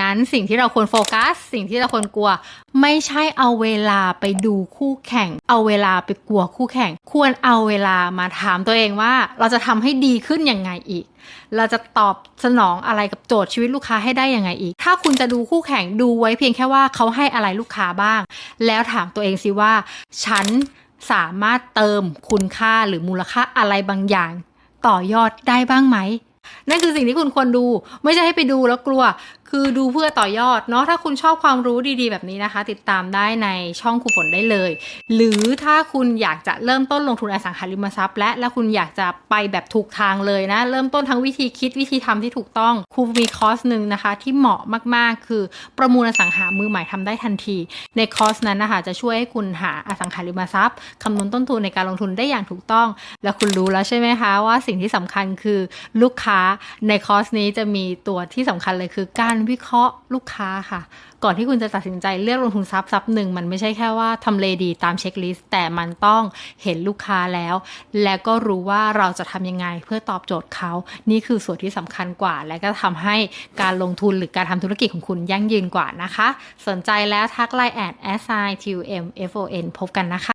นั้นสิ่งที่เราควรโฟกัส สิ่งที่เราควรกลัว ไม่ใช่เอาเวลาไปดูคู่แข่ง เอาเวลาไปกลัวคู่แข่ง ควรเอาเวลามาถามตัวเองว่า เราจะทำให้ดีขึ้นยังไงอีก เราจะตอบสนองอะไรกับโจทย์ชีวิตลูกค้าให้ได้ยังไงอีก ถ้าคุณจะดูคู่แข่งดูไว้เพียงแค่ว่าเขาให้อะไรลูกค้าบ้าง แล้วถามตัวเองสิว่า ฉันสามารถเติมคุณค่าหรือมูลค่าอะไรบางอย่าง ต่อยอดได้บ้างไหมนั่นคือสิ่งที่คุณควรดู ไม่ใช่ให้ไปดูแล้วกลัว คือดูเพื่อต่อยอดเนาะถ้าคุณชอบความรู้ดีๆ แบบนี้นะคะ ติดตามได้ในช่องครูฝนได้เลย หรือถ้าคุณอยากจะเริ่มต้นลงทุนอสังหาริมทรัพย์ และแล้วคุณอยากจะไปแบบถูกทางเลยนะ เริ่มต้นทั้งวิธีคิดวิธีทำที่ถูกต้องครูมีคอร์สหนึ่งนะคะ ที่เหมาะมากๆ คือประมูลอสังหามือใหม่ทำได้ทันที ในคอร์สนั้นนะคะจะช่วยให้คุณหาอสังหาริมทรัพย์คำนวณต้นทุนในการลงทุนได้อย่างถูกต้อง แล้วคุณรู้แล้วใช่ไหมคะว่าสิ่งที่สำคัญคือลูกค้าในคอร์สนี้จะมีตัวที่สำคัญเลยคือการวิเคราะห์ลูกค้าค่ะ ก่อนที่คุณจะตัดสินใจเลือกลงทุนทรัพย์ทรัพย์หนึ่งมันไม่ใช่แค่ว่าทำเลดีตามเช็คลิสต์แต่มันต้องเห็นลูกค้าแล้ว และก็รู้ว่าเราจะทำยังไงเพื่อตอบโจทย์เขา นี่คือส่วนที่สำคัญกว่า และก็ทำให้การลงทุนหรือการทำธุรกิจของคุณยั่งยืนกว่านะคะ สนใจแล้วทักไลน์แอด s i t u m f o n พบกันนะคะ